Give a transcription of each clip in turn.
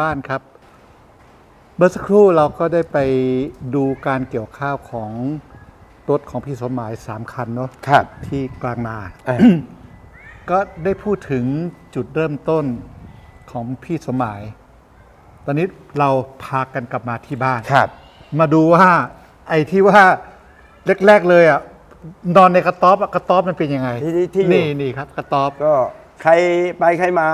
บ้านครับ เมื่อสักครู่เราก็ได้ไปดูการเกี่ยวข้าวของรถของพี่สมหมายสามคันเนาะครับ ที่กลางนาเออก็ได้พูดถึงจุดเริ่มต้นของพี่สมหมาย ตอนนี้เราพากันกลับมาที่บ้าน ครับ มาดูว่า ไอ้ที่ว่าแรกๆเลยอะนอนในกระต๊อบอะกระต๊อบมันเป็นยังไงที่ที่ที่อยู่ นี่นี่ครับ กระต๊อบ ก็ใครไปใครมา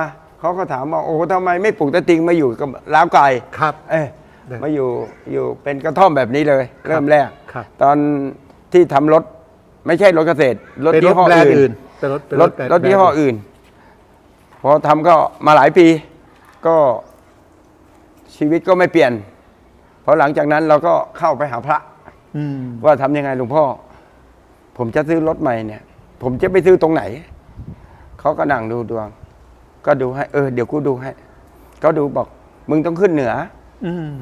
เขาก็ถามว่าโอ้ทำไมไม่ปลูกตะติงมาอยู่กับล้าวไก่ครับ เอ้ยเดี๋ยวมาอยู่อยู่เป็นกระท่อมแบบนี้เลย เริ่มแรก ครับตอนที่ทำรถไม่ใช่รถเกษตรรถเป็นรยี่ถห้อแบรนด์อื่อื่นนเป็นรถเป็นรถแบนด์รถยี่ห้อแบรนด์อื่น พอทำก็มาหลายปี ก็ชีวิตก็ไม่เปลี่ยนพอหลังจากนั้นเราก็เข้าไปหาพระ อืมว่าทำยังไงหลวงพ่อ ผมจะซื้อรถใหม่เนี่ย ผมจะไปซื้อตรงไหน เขาก็นั่งดูดวง ก็ดูให้ เออ เดี๋ยวกูดูให้ ก็ดูบอก มึงต้องขึ้นเหนือ อืม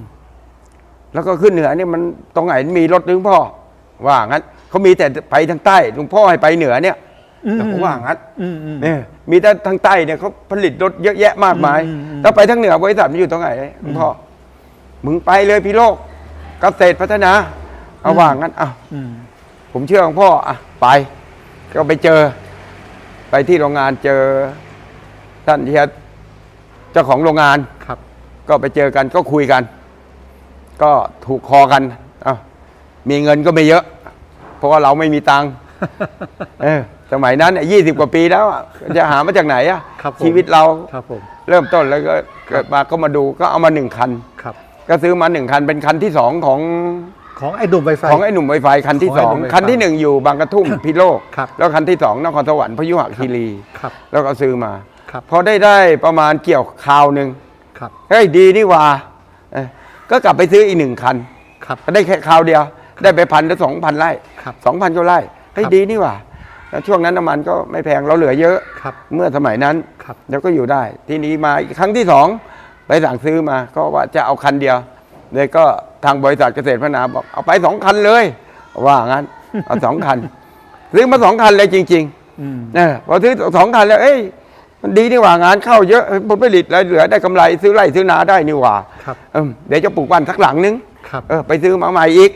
แล้วก็ขึ้นเหนือเนี่ยมันตรงไหนมีรถหรือพ่อ ว่างั้นเขามีแต่ไปทางใต้หลวงพ่อให้ไปเหนือเนี่ยแล้วผมว่างั้นอืมอืมเนี่ยมีแต่ทางใต้เนี่ยเขาผลิตรถเยอะแยะมากมายอืมอืมแล้วไปทางเหนือบริษัทมันอยู่ตรงไหนหลวงพ่ออมึงไปเลยพี่โลกเกษตรพัฒนาเอาว่างั้นอ้าวอืมผมเชื่อของพ่ออะไป ก็ไปเจอ ไปที่โรงงานเจอ ท่านเฮียเจ้าของโรงงาน ครับ ก็ไปเจอกันก็คุยกัน ก็ถูกคอกันอ้าวมีเงินก็ไม่เยอะ เพราะว่าเราไม่มีตังค์ เออสมัยนั้นยี่สิบกว่าปีแล้วอะจะหามาจากไหนอะครับผมชีวิตเราครับผม เริ่มต้นแล้วก็เกิดมาก็มาดูก็เอามาหนึ่งคัน ครับ ก็ซื้อมาหนึ่งคันเป็นคันที่สองของของไอ้ดุมไวไฟ ของไอ้หนุ่มไวไฟคันที่ของสไอ้องหนุ่มไวไฟคันที่หนึ่งอยู่บางกระทุ่ม พิโลกครับแล้วคันที่สองนครสวรรค์พยุหคีรี ครับ แล้วก็ซื้อมา ครับพอได้ได้ประมาณเกี่ยวคราวหนึ่งครับเฮ้ยดีนี่หว่าเอ้ยก็กลับไปซื้ออีกหนึ่งคันครับก็ได้แค่คราวเดียว ได้ไปพันหรือสองพันไร่ครับสองพันก็ไร่เฮ้ยครับดีนี่หว่าแล้วช่วงนั้นน้ำมันก็ไม่แพงเราเหลือเยอะ ครับเมื่อสมัยนั้นครับแล้วก็อยู่ได้ ทีนี้มาอีกครั้งที่สองไปสั่งซื้อมาก็ว่าจะเอาคันเดียว เลยก็ทางบริษัทเกษตรพัฒนาบอกเอาไปสองคันเลย ว่างั้น เอาสองคันซื้อมาสองคันเลยจริงอืมๆเออพอซื้อสองคันแล้วเอ้ย มันดีนี่หว่างานเข้าเยอะผลผลิตอะไรเหลือได้กำไรซื้อไร่ซื้อนาได้นี่หว่าครับเออเดี๋ยวจะปลูกบ้านสักหลังนึงครับ เออไปซื้อมาใหม่อีก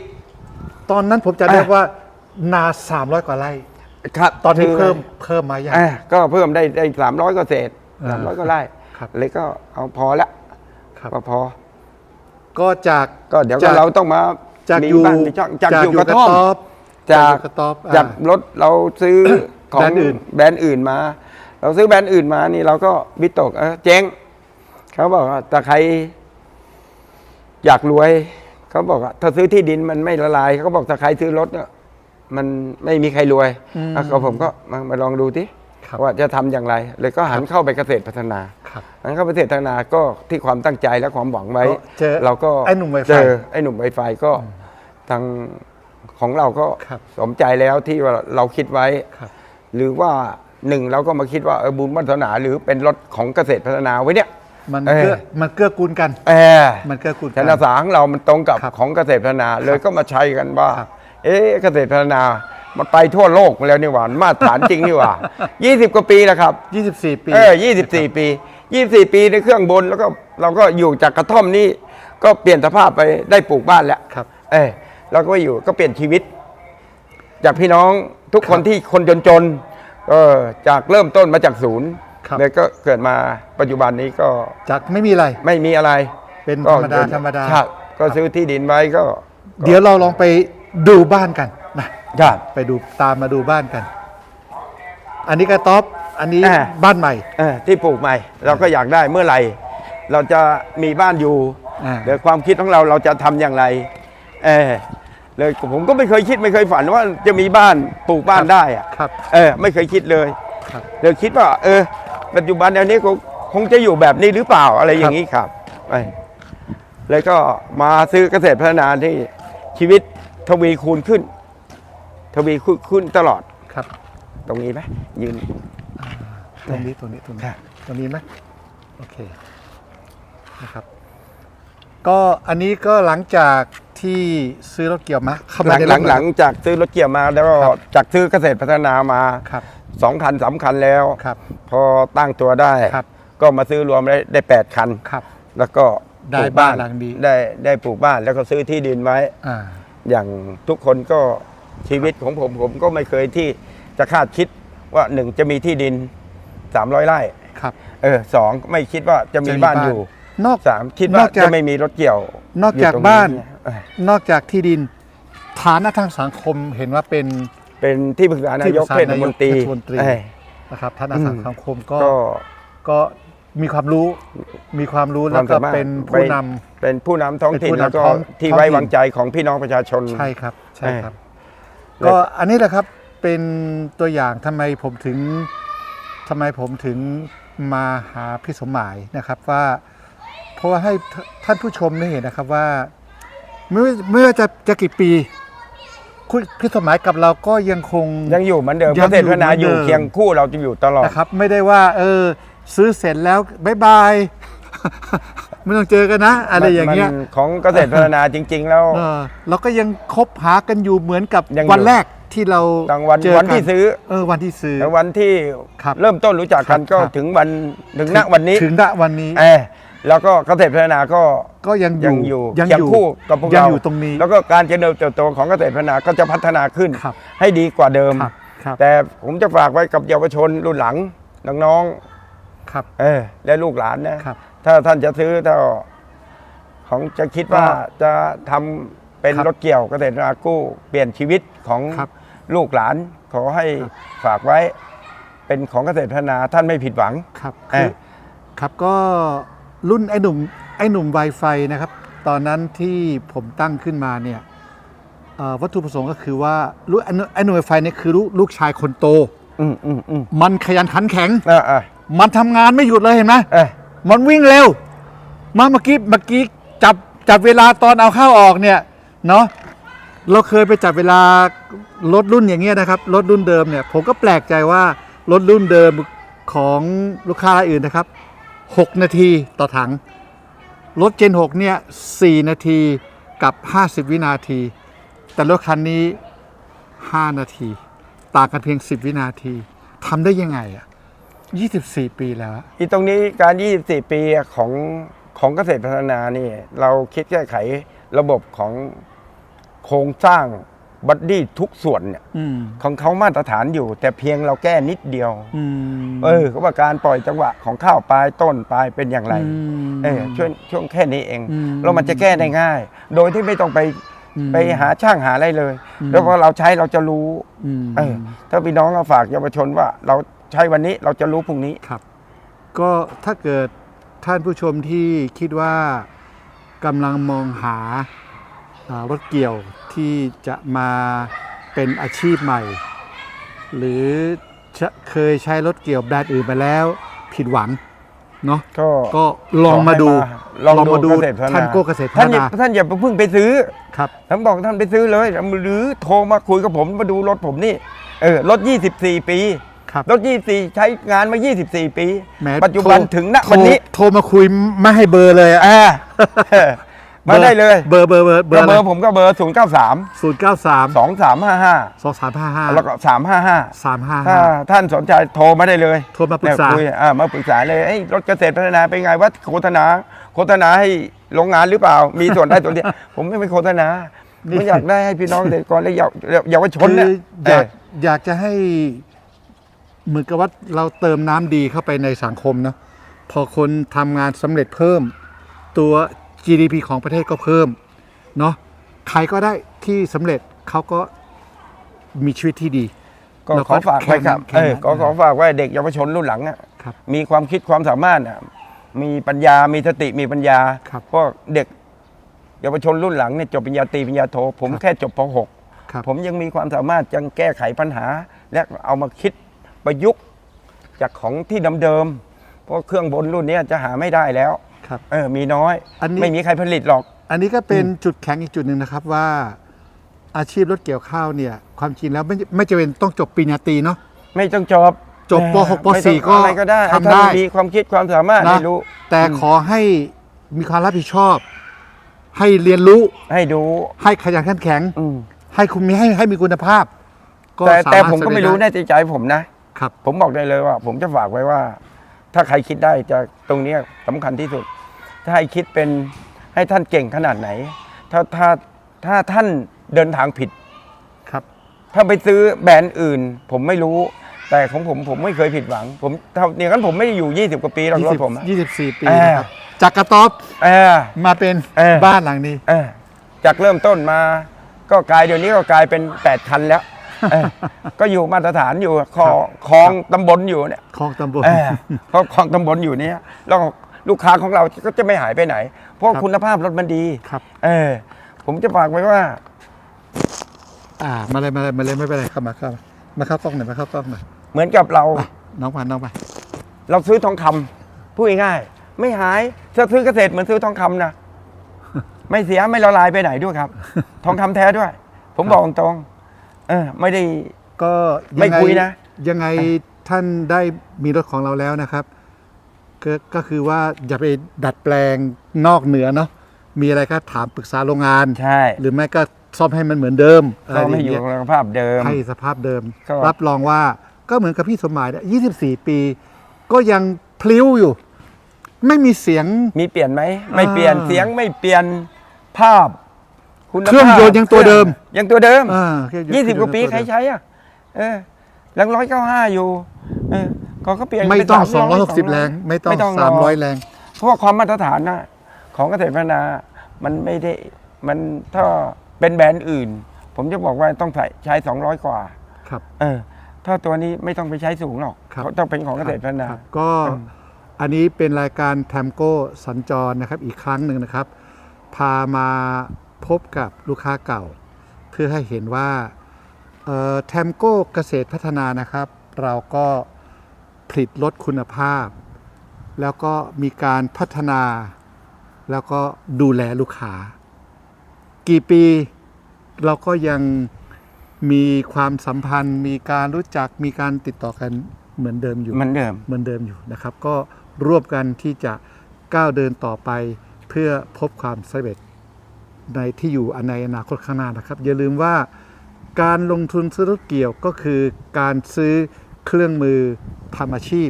ตอนนั้นผมจะอะเรียกว่านาสามร้อยกว่าไร่ ครับตอนนี้ซื้เพิ่มเพิ่มมาอย่าง อะก็เพิ่มได้ได้สามร้อยก็เศษอ่าสามร้อยก็ไร่ครับ เลยก็เอาพอละครับ ก็พอ ก็จากก็เดี๋ยวจก็เราต้องมาจากมีอยู่บ้านมีช่องจากอยู่กระท่อมบจากอยู่กระต๊อบอ่าจากรถเราซื้อของแบรนด์อื่น แบรนด์อื่นมา เราซื้อแบรนด์อื่นมานี่เราก็วิตกเออเจ๊งเขาบอกว่าแต่ใครอยากรวย เขาบอกว่าถ้าซื้อที่ดินมันไม่ละลายเขาบอกถ้าใครซื้อรถเนี่ยมันไม่มีใครรวยอืม อะก็ผมก็มามาลองดูทีครับว่าจะทำอย่างไร เลยก็หันเข้าไปเกษตรพัฒนาครับ หันเข้าไปเกษตรพัฒนาก็ที่ความตั้งใจและความหวังไว้ก็เจอเราก็ไอ้หนุ่ม Wi-Fi เจอไอ้หนุ่มไวไฟก็ทางของเราก็ครับสมใจแล้วที่ว่าเราคิดไว้ ครับ หรือว่า หนึ่งเราก็มาคิดว่าเออบุญวัฒนาหรือเป็นรถของเกษตรพัฒนาไว้เนี่ย มันเออเกื้อมันเกื้อกูลกันแอร์มันเกื้อกูลชกันนะสาของเรามันตรงกับครับของเกษตรพัฒนาเลยก็มาใช้กันว่าครับเอ๊ะเกษตรพัฒนามันไปทั่วโลกมาแล้วนี่หว่ามาตรฐานจริงนี่หว่า 20 กว่าปีแล้วครับ 24 ปี เออ 24 ปี 24 ปีในเครื่องบนแล้วก็เราก็อยู่จากกระท่อมนี้ก็เปลี่ยนสภาพไปได้ปลูกบ้านแล้วครับ เออเราก็ไปอยู่ก็เปลี่ยนชีวิต จากพี่น้องทุกคนครับที่คนจนๆ เออจากเริ่มต้นมาจากศูนย์ครับแล้วก็เกิดมาปัจจุบันนี้ก็จากไม่มีอะไร ไม่มีอะไรเป็นก็ธรรมดาธรรมดาครับก็ซื้อที่ดินไว้ก็เดี๋ยวเราลองไปดูบ้านกันนะครับ ไปดูตามมาดูบ้านกัน อันนี้กระต๊อบอันนี้อ่า บ้านใหม่ เออที่ปลูกใหม่เราก็อยากได้เมื่อไหร่ เราจะมีบ้านอยู่อ่า เดี๋ยวความคิดของเราเราจะทำอย่างไรเออ เลยผมก็ไม่เคยคิดไม่เคยฝันว่าจะมีบ้านปลูกบ้านได้อะครับ เออไม่เคยคิดเลยครับ เลยคิดว่า เออ ปัจจุบันเดี๋ยวนี้คงคงจะอยู่แบบนี้หรือเปล่าอะไรอย่างนี้ครับไปเลยก็มาซื้อเกษตรพัฒนาที่ชีวิตทวีคูณขึ้น ทวีคูณขึ้นตลอดครับ ตรงนี้ไหมยืน ตรงนี้ตรงนี้ตรงนี้ครับตรงนี้ไหมโอเคนะครับ ก็อันนี้ก็หลังจาก ที่ซื้อรถเกี่ยวมาเข้าหมาลังในหรลัถงหลังจากซื้อรถเกี่ยวมาแล้วก็ครับจากซื้อเกษตรพัฒนามาครับสองคันสามคันแล้ว ครับ พอตั้งตัวได้ ครับก็มาซื้อรวมได้ได้แปดคัน ครับ แล้วก็ได้ปลูกบ้านหลังนี้ ได้ได้ปลูกบ้านแล้วก็ซื้อที่ดินไว้ อ่า อย่างทุกคนก็ชีวิตของผมผมก็ไม่เคยที่จะคาดคิดว่าหนึ่งจะมีที่ดิน 300ไร่ครับ เออสองไม่คิดว่าจะมีจะมีบ้านบ้านอยู่นอก สามคิดว่านอกจาก จะไม่มีรถเกี่ยวนอกจากยู่ตรงบ้านเออ นอกจากที่ดินฐานะทางสังคมเห็นว่าเป็นเป็นที่ปรึกษานายกที่ปรึกษาเทศมนตรีนายกเทศมนตรีเออนะครับฐานะทางสังคมก็ก็ก็มีความรู้มีความรู้คแล้ววามก็สามารถเป็นผู้นำเป็นผู้นำท้องถิ่นเป็นผู้นำแล้วก็ท้องที่ท้องไว้ถิ่นวางใจของพี่น้องประชาชนใช่ครับใช่ครับเออก็อันนี้แหละครับเป็นตัวอย่างทำไมผมถึงทำไมผมถึงมาหาพี่สมหมายนะครับว่าเพราะว่าให้ทท่านผู้ชมได้เห็นนะครับว่า เมื่อเมื่อจะจะกี่ปีคุณพี่สมหมายกับเราก็ยังคง ยังอยู่เหมือนเดิมยัเกงอยู่ษตรพัฒนาเหมือนอยู่เดิม เคียงคู่เราจะอยู่ตลอด นะครับ ไม่ได้ว่า เออ ซื้อเสร็จแล้วบายบาย ไม่ต้องเจอกันนะ อะไรอย่างเงี้ยมันของเกษตรพัฒนาจริง ๆ แล้ว เออเราก็ยังคบหากันอยู่เหมือนกับยังอยู่ วันแรกที่เรารางวัลเจอวันที่กัซื้อเออวันที่ซื้อแล้ววันที่ครับเริ่มต้นรู้จักกันครับก็ครับ ถึงวันถึงณวันนี้ถึงณวันนี้ เออ แล้วก็เกษตรพัฒนาก็ก็ยังอยังยู่อยู่ยังเคียองยู่คู่กับพวกยังเราอยู่ตรงนี้ แล้วก็การเจริญเติบโตของเกษตรพัฒนาก็จะพัฒนาขึ้น ครับ ให้ดีกว่าเดิม ครับครับแต่ผมจะฝากไว้กับเยาวชนรุ่นหลังน้องครับ ๆเออและลูกหลานนะครับ ถ้าท่านจะซื้อถ้าของจะคิดว่าก็จะทำเป็นครับรถเกี่ยวเกษตรนากู้เปลี่ยนชีวิตของครับลูกหลาน ขอให้ครับ ฝากไว้เป็นของเกษตรพัฒนาท่านไม่ผิดหวัง ครับเอ่คืออครับก็ รุ่นไอ้หนุ่มไอ้หนุ่ม Wi-Fi นะครับ ตอนนั้นที่ผมตั้งขึ้นมาเนี่ยเอ่อวัตถุประสงค์ก็คือว่าลูกไอ้หนุ่มไอ้หนุ่ม Wi-Fi เนี่ยคือลูกลูกชายคนโตอืมอืมอืมมันขยันขันแข็งอ่าอ่ามันทำงานไม่หยุดเลยเห็นไหมเอ้ยมันวิ่งเร็ว มาเมื่อกี้เมื่อกี้จับจับเวลาตอนเอาเข้าออกเนี่ยเนาะเราเคยไปจับเวลารถรุ่นอย่างเงี้ยนะครับรถรุ่นเดิมเนี่ยผมก็แปลกใจว่ารถรุ่นเดิมของลูกค้ารายอื่นนะครับ 6 นาทีต่อถัง รถเจน 6 เนี่ย 4 นาทีกับ 50 วินาที แต่รถคันนี้ 5 นาที ต่างกันเพียง 10 วินาทีทำได้ยังไงอะ 24 ปีแล้วอะอีตรงนี้การ 24 ปีของของเกษตรพัฒนานี่ เราคิดแก้ไขระบบของโครงสร้าง บัดดี้ทุกส่วนเนี่ยอืมของเขามาตรฐานอยู่ แต่เพียงเราแก้นิดเดียวอืมเออเขาว่าการปล่อยจังหวะของข้าวปลายต้นปลายเป็นอย่างไรมเออช่วงช่วงแค่นี้เองอืมแล้วมันจะแก้ได้ง่าย โดยที่ไม่ต้องไปอืมไปหาช่างหาอะไรเลยอืมแล้วพอเราใช้เราจะรู้อืมเออถ้าพี่น้องเราฝากเยาวชนว่า เราใช้วันนี้เราจะรู้พรุ่งนี้ครับ ก็ถ้าเกิดท่านผู้ชมที่คิดว่ากำลังมองหาอ่า รถเกี่ยวที่จะมาเป็นอาชีพใหม่ หรือจะเคยใช้รถเกี่ยวแบรนด์อื่นมาแล้วผิดหวังเนาะก็ก็ลองมาดูขอให้ลองลองดูมาดูเกษตรพัฒนาท่านโก้เกษตรพัฒท่านอย่านาท่านอย่าเพิ่งไปซื้อครับผมบอกท่านไปซื้อเลยหรือโทรมาคุยกับผมมาดูรถผมนี่เออรถ 24 ปีครับรถ 24 ใช้งานมา 24 ปีแหมปัจจุบันโทรถึงณวันนี้โทรโทรมาคุยไม่ให้เบอร์เลยอะอ่า มาได้เลย เบอร์เบอร์เบอร์เบอก็ร์เบอร์ผมก็เบอร์ 0 9 3ศูนย์เก้าสาม2 3 5 5สองสามห้าห้าแล้วก็ 3 5 5 สามห้าถ้าห้า ท่านสนใจโทรมาได้เลยโทรมาปรึกษา เนี่ยคุยอ่ามาปรึกษาเลยเอ้ยรถเกษตรพัฒนาเป็นไงว่าโฆษณาโฆษณาให้โรงงานหรือเปล่า มีส่วนได้ส่วนเดียวผมไม่ไปโฆษณาผมอยากได้ให้พี่น้องเกษตรกรและเยาวเยาวชนคืเนี่ยออยากเอออยากจะให้เหมือนกับว่าเราเติมน้ำดีเข้าไปในสังคมเนาะพอคนทำงานสำเร็จเพิ่ม ตัว GDP ของประเทศก็เพิ่มเนาะใครก็ได้ที่สำเร็จเขาก็มีชีวิตที่ดี ก็แล้วขอฝากไว้ครับแค่เอนั้นอขอขอฝากไว้เด็กเยาวชนรุ่นหลังอะครับมีความคิดความสามารถอะมีปัญญา มีสติมีปัญญาครับเพราะเด็กเยาวชนรุ่นหลังเนี่ยจบปริญญาตรีปริญญาโท ผมครับ แค่จบป ครับ .6 ผมยังมีความสามารถยังแก้ไขปัญหา และเอามาคิดประยุกต์จากของที่เดิมๆเพราะเครื่องบนรุ่นเนี้ยจะหาไม่ได้แล้ว ครับเออมีน้อยอันนี้ ไม่มีใครผลิตหรอก อันนี้ก็เป็นจุดแข็งอีกจุดหนึ่งนะครับว่า อาชีพรถเกี่ยวข้าวเนี่ย ความจริงแล้วไม่ไม่จำเป็นต้องจบปริญญาตรีเนาะ ไม่ต้องจบจบปหกปไม่ต้องสี่ก็อะไรก็ได้ทำถ้าได้มีความคิดความสามารถนะให้รู้ แต่ขอให้มีความรับผิดชอบ ให้เรียนรู้ให้ดูให้ขยันขันแข็ง อืมให้คุณมีให้ให้มีคุณภาพก็แต่สาแต่มารถผมก็ไม่รู้ในใจผมนะ ครับ ผมบอกได้เลยว่า ผมจะฝากไว้ว่า ถ้าใครคิดได้จะตรงเนี้ยสำคัญที่สุด ถ้าให้คิดเป็นให้ท่านเก่งขนาดไหน ถ้าถ้าถ้าท่านเดินทางผิดครับ ถ้าไปซื้อแบรนด์อื่น ผมไม่รู้ แต่ของผมผมไม่เคยผิดหวัง ผมถ้าอย่างนั้นผมไม่ได้อยู่ 20 กว่าปีหรอกรถผมอะ ยี่สิบสี่ปีเออ นะครับจากกระต๊อบเออ มาเป็นเออ บ้านหลังนี้ เออจากเริ่มต้นมาก็กลายเดี๋ยวนี้ก็กลายเป็น 8 คันแล้วเออก็อยู่มาตรฐานอยู่คอคลองตำบลอยู่เนี่ยคลองตำบล เออเพราะคลองตำบลอยู่เนี้ยแล้ว ลูกค้าของเราก็จะไม่หายไปไหน เพราะครับคุณภาพรถมันดีครับ เออ ผมจะฝากไว้ว่า อ่ามาเลยมาเลยมาเลยไม่เป็นไรเข้ามาเข้ามามาเข้ากล้องหน่อยมาเข้ากล้องหน่อยเหมือนกับเรา ไปน้องมาน้องมาเราซื้อทองคำพูดง่ายๆไม่หายถ้าซื้อเกษตรเหมือนซื้อทองคำนะไม่เสียไม่ละลายไปไหนด้วยครับ ทองคำแท้ด้วย ผมบอกตรงๆเออ ไม่ได้ ก็ไม่งงคุยนะ ยังไงท่านได้มีรถของเราแล้วนะครับ ก็ก็คือว่าอย่าไปดัดแปลงนอกเหนือเนาะมีอะไรก็ถามปรึกษาโรงงาน ใช่หรือไม่ก็ซ่อมให้มันเหมือนเดิมก็ไม่อยู่ะรางในเงี้สภาพเดิม ให้สภาพเดิม ก็ รับรองว่าก็เหมือนกับพี่สมหมายเนี่ย24 ปี ก็ยังพลิ้วอยู่ ไม่มีเสียง มีเปลี่ยนไหมไม่เปลี่ยนอ่าเสียงไม่เปลี่ยนภาพ คุณภาพเครื่องยนต์ยังตัวเดิม ยังตัวเดิม อ่ายี่สิบกว่าปีใครใช้อะเออยังร้อยเก้าห้าอยู่เออก็ เขาเปลี่ยนไม่ต้องเป็น300 260 แรงไม่ต้องไม่ต้อง 300 แรง เพราะว่าความมาตรฐานนะของเกษตรพัฒนา มันไม่ได้ มันถ้าเป็นแบรนด์อื่น ผมจะบอกว่าต้องใช้ใช้สองร้อยกว่า ครับ เออ ถ้าตัวนี้ไม่ต้องไปใช้สูงหรอกครับเขาต้องเป็นของเกษตรพัฒนาครับก็อืมอันนี้เป็นรายการแทมโก้สัญจรนะครับ อีกครั้งหนึ่งนะครับ พามาพบกับลูกค้าเก่า เพื่อให้เห็นว่าแทมโก้เกษตรพัฒนานะครับ เราก็ ผลิตลดคุณภาพ แล้วก็มีการพัฒนา แล้วก็ดูแลลูกค้า กี่ปีเราก็ยังมีความสัมพันธ์ มีการรู้จักมีการติดต่อกันเหมือนเดิมอยู่เหมันเดิมเหมือนเดิมอยู่นะครับ ก็ร่วมกันที่จะก้าวเดินต่อไปเพื่อพบความสำเร็จในที่อยู่อันในอนาคตข้างหน้านะครับ อย่าลืมว่าการลงทุนซื้อรถเกี่ยวก็คือการซื้อเครื่องมือ ทำอาชีพ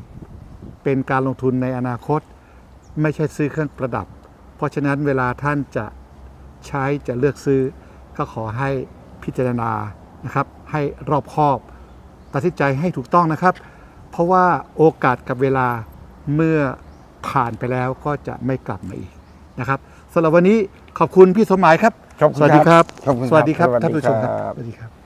เป็นการลงทุนในอนาคต ไม่ใช่ซื้อเครื่องประดับ เพราะฉะนั้นเวลาท่านจะใช้จะเลือกซื้อ ก็ขอให้พิจารณานะครับ ให้รอบคอบ ตัดสินใจให้ถูกต้องนะครับ เพราะว่าโอกาสกับเวลาเมื่อผ่านไปแล้วก็จะไม่กลับมาอีกนะครับสำหรับวันนี้ขอบคุณพี่สมหมายครับขอบคุณสวัสดีครับขอบคุณครับสวัสดีครับ สวัสดีท่านผู้ชมครับครับสวัสดีครับ